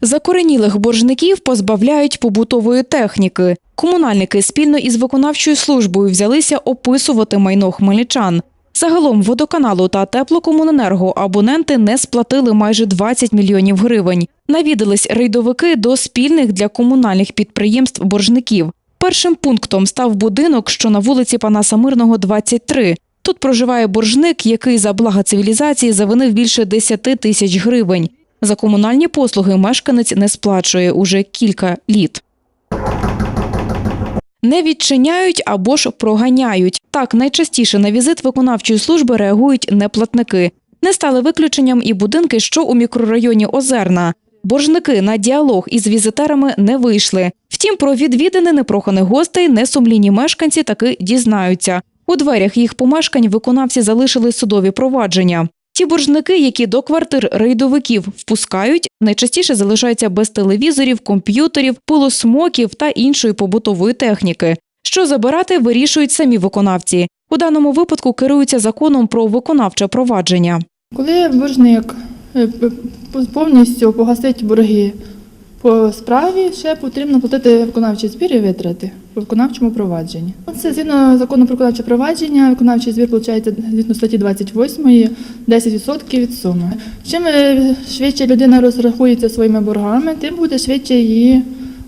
Закоренілих боржників позбавляють побутової техніки. Комунальники спільно із виконавчою службою взялися описувати майно хмельничан. Загалом водоканалу та теплокомуненерго абоненти не сплатили майже 20 мільйонів гривень. Навідались рейдовики до спільних для комунальних підприємств боржників. Першим пунктом став будинок, що на вулиці Панаса Мирного, 23. Тут проживає боржник, який за блага цивілізації завинив більше 10 тисяч гривень. За комунальні послуги мешканець не сплачує уже кілька літ. Не відчиняють або ж проганяють. Так, найчастіше на візит виконавчої служби реагують неплатники. Не стали виключенням і будинки, що у мікрорайоні Озерна. Боржники на діалог із візитерами не вийшли. Втім, про відвідини непроханих гостей несумлінні мешканці таки дізнаються. У дверях їх помешкань виконавці залишили судові провадження. Ті боржники, які до квартир рейдовиків впускають, найчастіше залишаються без телевізорів, комп'ютерів, пилосмоків та іншої побутової техніки. Що забирати, вирішують самі виконавці. У даному випадку керуються законом про виконавче провадження. Коли боржник е, повністю погасить борги по справі, ще потрібно платити виконавчий збір і витрати виконавчому провадженні. Це згідно закону про виконавче провадження, виконавчий збір виходить згідно статті 28 10% від суми. Чим е, швидше людина розрахується своїми боргами, тим буде швидше її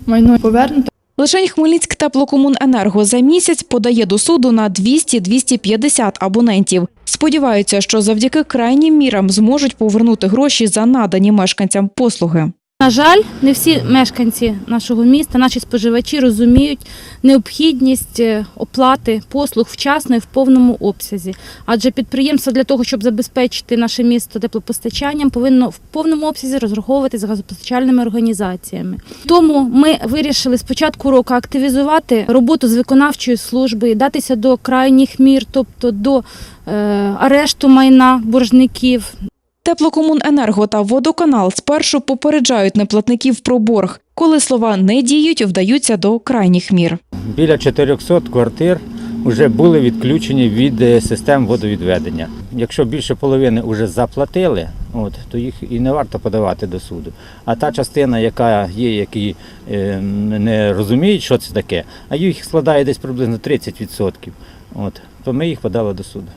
майно повернуто. Лишень Хмельницьк теплокомуненерго за місяць подає до суду на 200-250 абонентів. Сподіваються, що завдяки крайнім мірам зможуть повернути гроші за надані мешканцям послуги. На жаль, не всі мешканці нашого міста, наші споживачі розуміють необхідність е, оплати послуг вчасно і в повному обсязі. Адже підприємство для того, щоб забезпечити наше місто теплопостачанням, повинно в повному обсязі розраховувати з газопостачальними організаціями. Тому ми вирішили з початку року активізувати роботу з виконавчої служби, датися до крайніх мір, тобто до е, арешту майна боржників, Теплокомуненерго та водоканал спершу попереджають неплатників про борг. Коли слова не діють, вдаються до крайніх мір. Біля 400 квартир вже були відключені від е, систем водовідведення. Якщо більше половини вже заплатили, от, то їх і не варто подавати до суду. А та частина, яка є, які е, не розуміють, що це таке, а їх складає десь приблизно 30%, от, то ми їх подали до суду.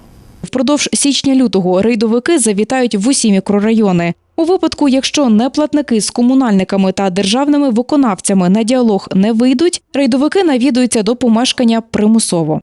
Впродовж січня-лютого рейдовики завітають в усі мікрорайони. У випадку, якщо неплатники з комунальниками та державними виконавцями на діалог не вийдуть, рейдовики навідуються до помешкання примусово.